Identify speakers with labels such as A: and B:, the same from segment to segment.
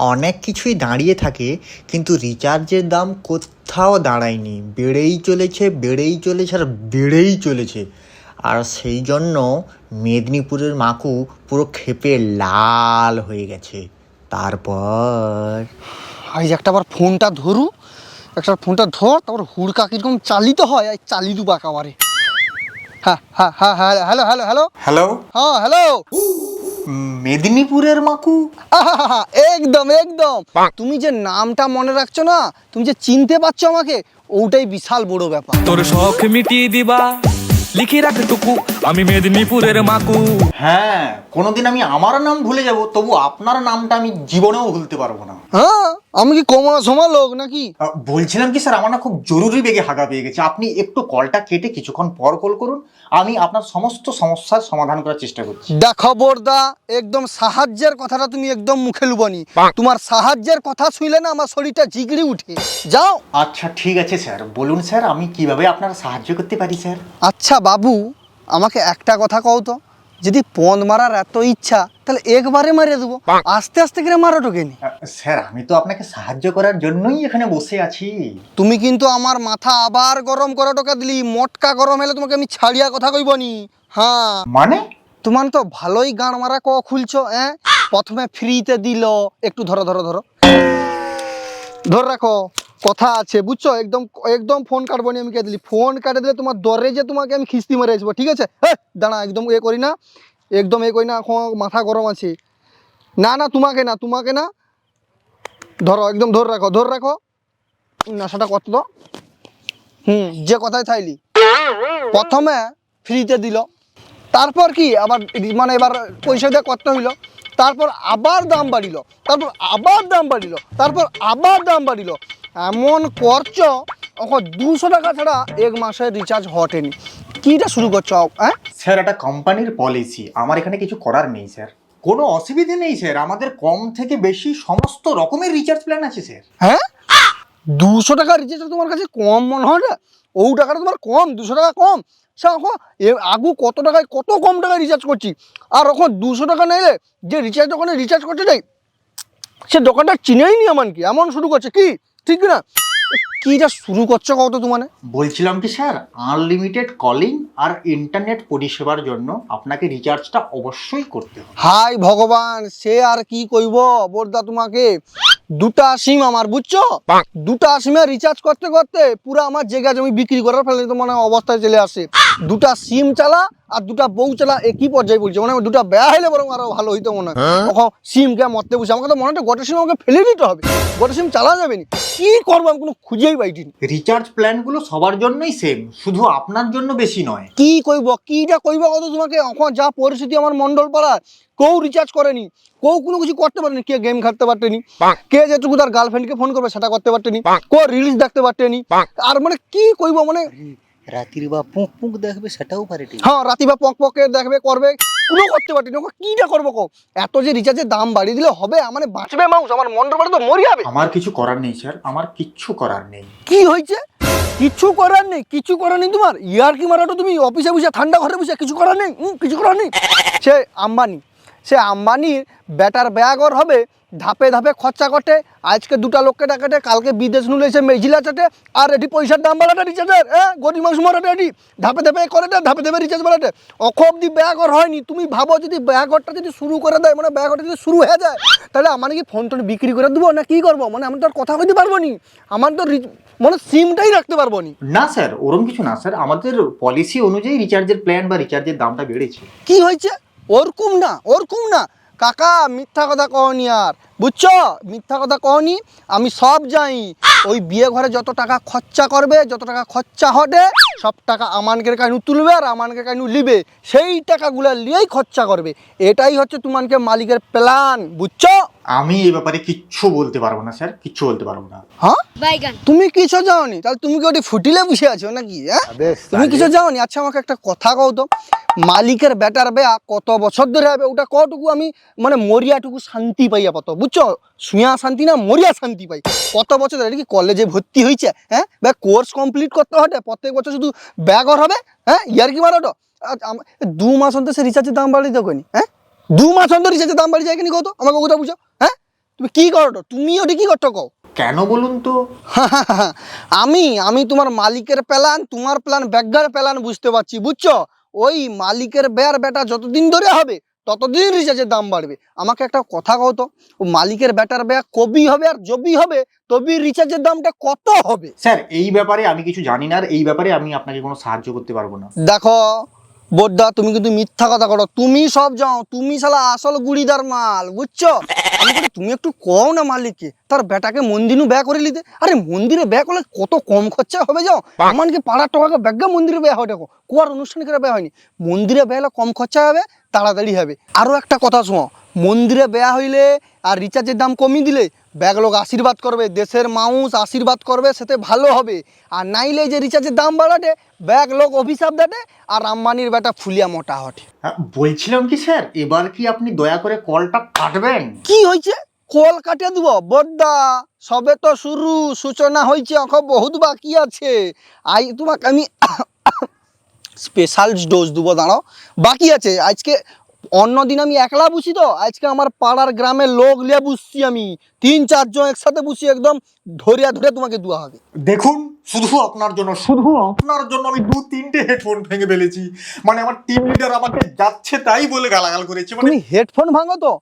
A: অনেক কিছুই দাঁড়িয়ে থাকে কিন্তু রিচার্জের দাম কোথাও দাঁড়ায়নি। বেড়েই চলেছে বেড়েই চলেছে আর বেড়েই চলেছে। আর সেই জন্য মেদিনীপুরের মাকু পুরো ক্ষেপে লাল হয়ে গেছে। তারপর
B: আজ একটা আবার ফোনটা ধরু। একটা ফোনটা ধর তারপর হুড়কা কীরকম চালিত হয় আর চালি দু বাঁকাবারে হ্যাঁ হ্যাঁ হ্যাঁ হ্যাঁ হ্যালো হ্যালো হ্যালো।
A: হ্যালো?
B: হ্যাঁ হ্যালো।
A: মেদিনীপুরের মাকু?
B: আহাহাহা, একদম একদম। তুমি যে নামটা মনে রাখছো না তুমি যে চিনতে পারছ আমাকে ওটাই বিশাল বড় ব্যাপার।
C: তোর শখ মিটিয়ে দিবা লিখে রাখ টুকু আমি মেদিনীপুরের মাকু।
A: হ্যাঁ কোনোদিন আমি আমার নাম ভুলে যাব তবু আপনার নামটা আমি জীবনেও ভুলতে পারব না।
B: হ্যাঁ আমি কি কমা সমা লোক নাকি?
A: আহ, বলছিলাম কি স্যার আমার না খুব জরুরি বেগে হাগা পেয়ে গেছে। আপনি একটু কলটা কেটে কিছুক্ষণ পর কল করুন আমি আপনার সমস্ত সমস্যার সমাধান করার চেষ্টা করছি।
B: দেখো বোরদা একদম সাহায্যের কথাটা তুমি একদম মুখে লুবনি। তোমার সাহায্যের কথা শুনলে না আমার শরীরটা জিগড়ি উঠে। যাও।
A: আচ্ছা ঠিক আছে স্যার। বলুন স্যার আমি কীভাবে আপনার সাহায্য করতে পারি স্যার?
B: আচ্ছা বাবু আমাকে একটা কথা কও তো। যদি পন মারার এত ইচ্ছা তাহলে একবারে মারিয়ে দেবো। আস্তে আস্তে করে মারো টোকেনি
A: স্যার আমি তো আপনাকে সাহায্য করার জন্যই এখানে বসে আছি।
B: তুমি কিন্তু আমার মাথা আবার গরম করে টোকা দিলি মটকা গরম হলে তোমাকে আমি ছাড়িয়া কথা কইবনি হ্যাঁ।
A: মানে?
B: তোমার তো ভালোই গান মারা ক খুলছো হ্যাঁ প্রথমে ফ্রিতে দিল একটু ধরো ধরো ধরো। ধর রাখো। কথা আছে, বুঝছ? একদম একদম ফোন কাটবো নি আমি কে দিলি। ফোন কাটে দিলে তোমার দরে যে তোমাকে আমি খিস্তি মেরে আসব, ঠিক আছে? হ্যাঁ দাঁড়া, একদম এ করি না, একদম এ করি না, এখন মাথা গরম আছে। না না, তোমাকে না তোমাকে না। ধরো, একদম ধর রাখো ধর রাখো। নেশাটা কত হুম, যে কথায় থাইলি প্রথমে ফ্রিতে দিল। তারপর কি? আবার মানে এবার পয়সা দিয়ে করতে হইল? তারপর আবার দাম বাড়িল। তারপর আবার দাম বাড়িল। তারপর আবার দাম বাড়িল। এমন করছ এখন দুশো টাকা ছাড়া এক মাসে রিচার্জ হটেনি। কিটা শুরু করছ? হ্যাঁ?
A: স্যার এটা কোম্পানির পলিসি আমার এখানে কিছু করার নেই স্যার। কোনো অসুবিধে নেই স্যার। আমাদের কম থেকে বেশি সমস্ত রকমের রিচার্জ প্ল্যান আছে স্যার।
B: হ্যাঁ? দুশো টাকা রিচার্জ তোমার কাছে কম মনে হয় না? ও টাকাটা তোমার কম দুশো টাকা কম। সে এখন এ আগু কত টাকায় কত কম টাকায় রিচার্জ করছি? আর এখন দুশো টাকা নিলে যে রিচার্জ দোকানে রিচার্জ করতে যাই সে দোকানটা চিনেই নি এমন কি এমন শুরু করছে কি? ঠিক না? কিটা শুরু করছ কত তোমার?
A: বলছিলাম কি স্যার আনলিমিটেড কলিং আর ইন্টারনেট পরিষেবার জন্য আপনাকে রিচার্জটা অবশ্যই করতে হবে।
B: হাই ভগবান সে আর কি কইব? বোরদা তোমাকে। দুটা সিম আমার বুঝছ? দুটা সিমে রিচার্জ করতে করতে পুরো আমার জায়গা জমি বিক্রি করার ফলে তো মানে অবস্থায় চলে আসে। দুটা সিম চালা আর দুটা বউ চালা একই পর্যায়ে বলছে। মানে দুটা বেয়া হইলে বরং আরও ভালো হইতো মনে হয়। তখন সিম কে মরতে বসে আমাকে তো মনে হয় গোটা সিম আমাকে ফেলে দিতে হবে। গোটা সিম চালা যাবে না। কি করব আমি কোনো খুঁজেই পাইটিনি
A: রিচার্জ প্ল্যানগুলো সবার জন্যই সেম শুধু আপনার জন্য বেশি নয়।
B: কি কইব কিটা কইব কত তোমাকে? এখন যা পরিস্থিতি আমার মন্ডল পাড়ার কেউ রিচার্জ করেনি। কেউ কোনো কিছু করতে পারেনি কে গেম খেলতে পারতেনি। কে যেটুকু তার গার্লফ্রেন্ডকে ফোন করবে সেটা করতে পারতেনি। কেউ রিলস দেখতে পারতেনি। আর মানে কি কইব মানে
D: রাত্রির বা পুঁক পুঁক দেখবে সেটাও পারে
B: হ্যাঁ রাতি বা পক পকে দেখবে করবে কোনো করতে পারতেনি ওকে কিটা করব কো? এত যে রিচার্জের দাম বাড়িয়ে দিলে হবে মানে বাঁচবে মানুষ আমার মন্ডল পাড়া তো মরি যাবে।
A: আমার কিছু করার নেই স্যার। আমার কিচ্ছু করার নেই।
B: কি হয়েছে? কিছু করার নেই কিছু করার নেই তোমার? ইয়ার কি মারাটো তুমি? অফিসে বসে ঠান্ডা ঘরে বসে কিছু করার নেই? কিছু করার নেই? সে আম্বানি। সে আম্বানির ব্যাটার ব্যাগর হবে ধাপে ধাপে খরচা করতে আজকে দুটা লোককে ডাকাটে কালকে বিদেশ নুলে এসে মেজিলা চাটে। আর এটি পয়সার দাম বাড়াতে রিচার্জের হ্যাঁ গরিব মানুষ মরাটে এটি। ধাপে ধাপে করে ধাপে ধাপে রিচার্জ বাড়াতে অখ অব্দি ব্যাগর হয়নি। তুমি ভাবো যদি ব্যাগরটা যদি শুরু করে দেয় মানে ব্যাগরটা যদি শুরু হয়ে যায় তাহলে আমার কি ফোন টোন বিক্রি করে দেবো না কি করব? মানে আমি তো আর কথা কইতে পারব নি। আমার তো মানে সিমটাই রাখতে পারব নি।
A: না স্যার ওরম কিছু না স্যার। আমাদের পলিসি অনুযায়ী রিচার্জের প্ল্যান বা রিচার্জের দামটা বেড়েছে।
B: কি হয়েছে? ওরকম না ওরকম না। কাকা মিথ্যা কথা কহনি আর। বুঝছ? মিথ্যা কথা কহনি আমি সব যাই ওই বিয়ে ঘরে যত টাকা খরচা করবে যত টাকা খরচা হবে সব টাকা আমানকের কানু তুলবে আর আমানকের কানু লিবে। সেই টাকাগুলো নিয়েই খরচা করবে। এটাই হচ্ছে তোমাকে মালিকের প্ল্যান বুঝছ?
A: আমি এই ব্যাপারে কিচ্ছু বলতে পারব না স্যার। কিচ্ছু বলতে পারব না।
B: হ্যাঁ?
E: বাইগান।
B: তুমি কিছু যাওনি তাহলে তুমি কি ওটি ফুটিলে বসে আছো নাকি হ্যাঁ? তুমি কিছু যাওনি আচ্ছা আমাকে একটা কথা কও তো। মালিকের বেটার বেয়া কত বছর ধরে হবে ওটা কটুকু আমি মানে মরিয়াটুকু শান্তি পাইয়া পাতো বুঝছ? শুয়া শান্তি না মরিয়া শান্তি পাই। কত বছর ধরে কি কলেজে ভর্তি হয়েছে হ্যাঁ? বা কোর্স কমপ্লিট করতে হবে প্রত্যেক বছর শুধু ব্যাগর হবে? হ্যাঁ? ইয়ার কি মারাটো দু মাস অন্তর সে রিচার্জের দাম বাড়িয়ে দেবো হ্যাঁ? দু মাস অন্তর রিচার্জের দাম বাড়ি যায় কিনি কত আমাকে কোথাও বুঝো হ্যাঁ? তুমি কি করো তুমি ওটি কি করছ কও?
A: কেন বলুন তো?
B: আমি আমি তোমার মালিকের প্ল্যান তোমার প্ল্যান ব্যাগার প্ল্যান বুঝতে পারছি বুঝছ? ওই মালিকের বেয়ার বেটা যতদিন ধরে হবে ততদিন রিচার্জের দাম বাড়বে। আমাকে একটা কথা কও তো ও মালিকের ব্যাটার বেয়া কবি হবে আর জবি হবে তবে রিচার্জের দামটা কত হবে?
A: স্যার এই ব্যাপারে আমি কিছু জানি না আর এই ব্যাপারে আমি আপনাকে কোনো সাহায্য করতে পারব না।
B: দেখো বোদ্দা তুমি কিন্তু মিথ্যা কথা করো। তুমি সব যাও তুমি শালা আসল গুড়িদার মাল, বুঝছ? আমি তুমি একটু কও না মালিককে, তার বেটাকে মন্দিরও ব্যয় করে নিতে। আরে, মন্দিরে ব্যয় করলে কত কম খরচা হবে যাও আমাকে পাড়ার টাকাকে ব্যাগা মন্দিরে ব্যয় হয়, দেখো। কুয়ার অনুষ্ঠান করে ব্যয় হয়নি। মন্দিরে ব্যয় হলে কম খরচা হবে, তাড়াতাড়ি হবে। আরও একটা কথা শোনো, মন্দিরে ব্যয় হইলে আর রিচার্জের দাম কমিয়ে দিলে ব্যাগ লোক আশীর্বাদ করবে দেশের মানুষ আশীর্বাদ করবে সেতে ভালো হবে। আর নাইলে যে রিচার্জের দাম বাড়াটে ব্যাগ লোক অভিশাপ দাটে আর আম্বানির বেটা ফুলিয়া মোটা হটে।
A: হ্যাঁ, বলছিলাম কি স্যার এবার কি আপনি দয়া করে কলটা কাটবেন?
B: কি হয়েছে কল কাটিয়ে দিব? বদ্দা সবে তো শুরু সূচনা হয়েছে এখন বহুত বাকি আছে। আই তোমাকে আমি স্পেশাল ডোজ দেবো দাঁড়াও বাকি আছে। আজকে অন্য দিন আমি একলা বুঝি তো আজকে আমার পাড়ার গ্রামের লোক লিয়ে বুঝছি আমি। তিন চারজন একসাথে বুঝি একদম ধরিয়া ধরে তোমাকে দেওয়া হবে।
A: দেখুন শুধু আপনার জন্য শুধু আপনার জন্য আমি দু তিনটে হেডফোন ভেঙে ফেলেছি। মানে আমার টিম লিডার আমাকে যাচ্ছে তাই বলে গালাগাল করেছে মানে
B: তুমি হেডফোন ভাঙো তো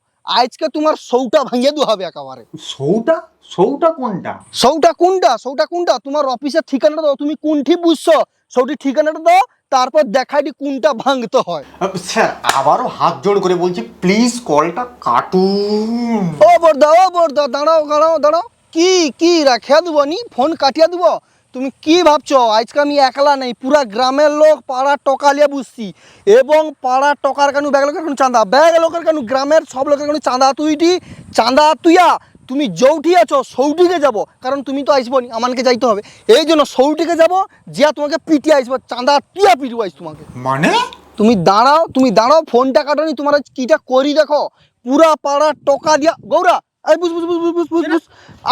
B: আজকে তোমার সৌটা ভাঙিয়ে দেওয়া হবে একেবারে।
A: সৌটা? সৌটা কোনটা?
B: সৌটা কোনটা? সৌটা কোনটা? তোমার অফিসের ঠিকানাটা দাও তুমি কোনটি বুঝছ? সৌটি ঠিকানাটা দাও তারপর দেখাইটি কোনটা ভাঙতে হয়।
A: স্যার আবারও হাত জোড় করে বলছি প্লিজ কলটা কাটুন।
B: ও বর্দা ও বর্দা দাঁড়াও দাঁড়াও দাঁড়াও। কি কি রাখিয়া দেবো নি? ফোন কাটিয়া দেবো? তুমি কি ভাবছ? আজকে আমি একলা নেই পুরা গ্রামের লোক পাড়া টকা লিয়ে বুঝছি। এবং পাড়ার টকার কেন ব্যাগ লোকের কেন চাঁদা। ব্যাগ লোকের কেন গ্রামের সব লোকের কেন চাঁদা তুইটি চাঁদা তুইয়া তুমি যৌটি আছো সৌটিকে যাব। কারণ তুমি তো আসব নি আমাকে যাইতে হবে। এই জন্য সৌটিকে যাব জিয়া তোমাকে পিটিয়ে আসব চাঁদা টিয়া পিটবো আইস তোমাকে।
A: মানে?
B: তুমি দাঁড়াও তুমি দাঁড়াও ফোনটা কাটানি তোমার কিটা করি দেখো। পুরা পাড়া টকা দিয়া গৌরা বুঝ বুঝ বুঝ বুঝ বুঝ বুঝ।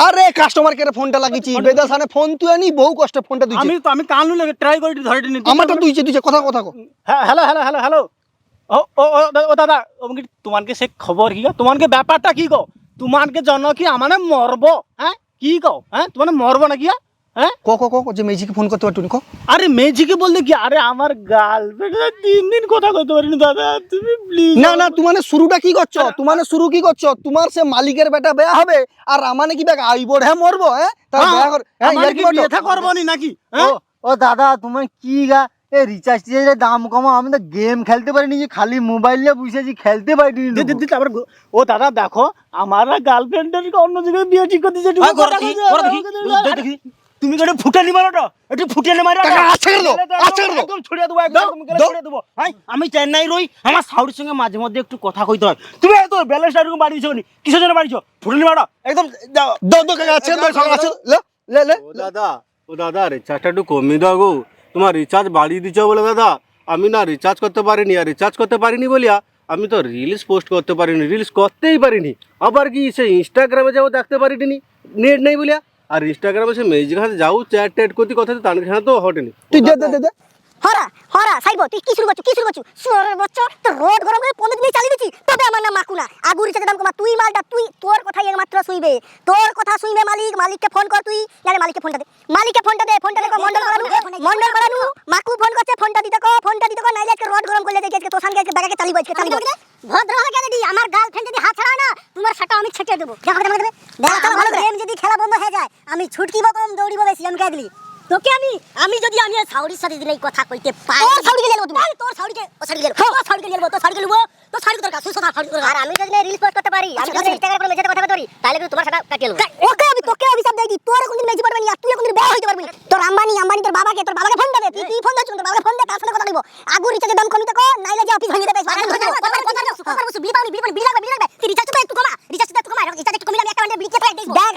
B: আরে কাস্টমার কেয়ারে ফোনটা লাগিয়েছি বেদাসানে ফোন তুই আনি বহু কষ্টে ফোনটা
E: আমি তো আমি কানু লেগে ট্রাই করে ধরে নি
B: আমারটা তুইছে তুইছে কথা কথা কো।
E: হ্যালো হ্যালো হ্যালো হ্যালো ও ও দাদা তোমানকে সে খবর কি গো? তোমানকে ব্যাপারটা কি গো? তোমানকে জন কি আমানে মরব? হ্যাঁ? কি গো হ্যাঁ? তোমানে মরব হ্যাঁ?
B: কো কো কো কো, যে মেজিকে ফোন করতে পারতুনি কো?
E: আরে মেজিকে বলতে কি? আরে আমার গার্লফ্রেন্ড তিন দিন কথা কইতে পারিনি দাদা। তুমি প্লিজ
B: না না তোমার শুরুটা কি করছ? তোমার শুরু কি করছ? তোমার সে মালিকের বেটা বেয়া হবে আর আমানে কি আইব হ্যাঁ মরবো হ্যাঁ? তার বেয়া কর হ্যাঁ
E: কি
B: কি
E: বিয়ে নাকি? হ্যাঁ?
D: ও দাদা তুমি কি গা? এ রিচার্জ টিচার্জের দাম কমা আমি তো গেম খেলতে পারিনি যে খালি মোবাইল নিয়ে খেলতে পারিনি
E: দি- দি- দি- তারপর ও দাদা দেখো আমার গার্লফ্রেন্ডের অন্য জায়গায় বিয়ে ঠিক করতে
B: হ্যাঁ, করো দেখি, করো
E: তুমি কেটে ফুটানি একটু ফুটানি মারো
B: আচ্ছা করে দাও, আচ্ছা করে দাও।
E: একদম ছড়িয়ে দেবো একদম ছড়িয়ে দেবো হ্যাঁ আমি চেন্নাই রই আমার সাউরির সঙ্গে মাঝে মধ্যে একটু কথা কইতে হয় তুমি এত ব্যালেন্সটা এরকম বাড়িয়েছো নি কিসের জন্য বাড়িয়েছো ফুটানি মারো একদম
B: দাও দাও কাকা আছে দাও আছে লে লে লে
F: ও দাদা ও দাদা রিচার্জটা একটু কমিয়ে দাও গো তোমার রিচার্জ বাড়িয়ে দিচ্ছ বলে দাদা। আমি না রিচার্জ করতে পারিনি আর রিচার্জ করতে পারিনি বলিয়া আমি তো রিলস পোস্ট করতে পারিনি রিলস করতেই পারিনি। আবার কি সে ইনস্টাগ্রামে যাও দেখতে পারিনি নেট নেই বলিয়া? আর ইনস্টাগ্রামে সে মেজিক হাতে যাও চ্যাট ট্যাট করতে কথা তার তো হটেনি।
B: তুই যা
G: হরা হরা সাইব তুই কি শুরু করছ কি শুরু করছ সোরের বচ্চ তো রোড গরম করে পনেরো দিন চালিয়ে দিচ্ছি তবে আমার নাম মাকুনা আগু রিচার্জের দাম কমা তুই মালটা তুই তোর কথাই একমাত্র শুইবে তোর কথা শুইবে মালিক মালিককে ফোন কর তুই জানে মালিককে ফোনটা দে মালিককে ফোনটা দে ফোনটা দে মন্ডল করানু মন্ডল করানু মাকু ফোন করছে ফোনটা দিতে কো ফোনটা দিতে কো নাইলে আজকে রোড গরম করলে দেখি আজকে তোর সঙ্গে আজকে ব্যাগাকে চালিয়ে আজকে চালিয়ে ভদ্র হয়ে গেলে দি আমার গার্লফ্রেন্ড যদি হাত ছাড়ায় না তোমার সেটা আমি ছেটে দেবো দেখো দেখো গেম যদি খেলা বন্ধ হয়ে যায় আমি ছুটকিব কম দৌড়িব বেশি আমি কে দিলি তোকে আমি আমি যদি আমি সাউরির সাথে দিলে কথা কইতে পাই তোর সাউরিকে গেলবো তুমি তোর সাউরিকে ও সাউরিকে তোর সাউরিকে গেলবো তোর সাউরিকে গেলবো তোর সাউরিকে দরকার সুস্থ সাউরিকে দরকার আর আমি যদি রিলস পোস্ট করতে পারি আমি যদি ইনস্টাগ্রামে কোনো মেসেজে কথা বলতে পারি তাহলে কিন্তু তোমার সাথে কাটিয়ে নেব ওকে আমি তোকে অভিশাপ দেই দি তোর কোনদিন মেজি পারবি না তুই কোনদিন বেয়া হইতে পারবি তোর আম্বানি আম্বানি তোর বাবাকে তোর বাবাকে ফোন দে তুই তুই ফোন দিছ তোর বাবাকে ফোন দে তার সাথে কথা বলব আগু রিচার্জের দাম কমিতে কো নাইলে যে অফিস ভাঙিয়ে দেবে কথা কথা কথা বসু বিলি পাউনি বিলি পাউনি বিলি লাগবে বিলি লাগবে তুই রিচার্জ তো একটু কমা রিচার্জ তো একটু কমা রিচার্জ একটু কমিলে আমি একটা বান্ডে বিলি চেপে দেব দেখ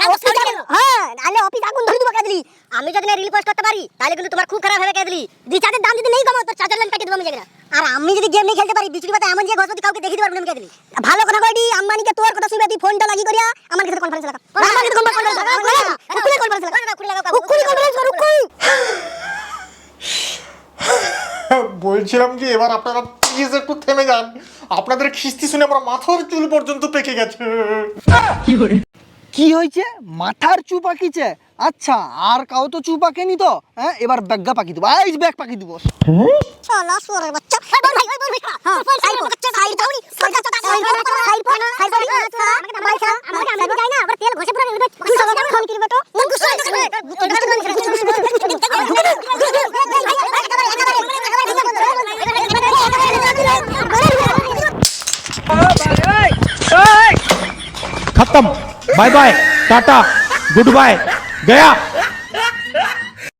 G: হ্যাঁ নালে অফিস আগুন ধরে দিব কাদলি আমি যদি রিল পোস্ট করতে পারি তাহলে কিন্তু তোমার খুব খারাপ হবে কাদলি। রিচার্জের দাম যদি নেই কমো তোর চার্জার লাইন কাটিয়ে দেবো আমি জায়গা। আর আমি যদি গেম নিয়ে খেলতে পারি বিচুরি পাতা এমন যে ঘষপতি কাউকে দেখিয়ে দিতে পারব না আমি কাদলি। ভালো কথা কইডি আম্মানিকে তোর কথা শুনবে তুই ফোনটা লাগি করিয়া আমার কাছে কনফারেন্স লাগা আমার কাছে কনফারেন্স লাগা কুকুরি কনফারেন্স লাগা কুকুরি কনফারেন্স করু কুকুরি
A: বলছিলাম কি এবার আপনারা প্লিজ একটু থেমে যান। আপনাদের খিস্তি শুনে আমার মাথার চুল পর্যন্ত পেকে গেছে।
B: কি হয়েছে মাথার চু পাকিছে? আচ্ছা আর কাউ তো চু পাকেনি তো হ্যাঁ এবার ব্যাগা পাকি দেবো এই ব্যাগ পাকি দেবো
G: শালা বাই বাচ্চা এই বল ভাই ওই বল ভাই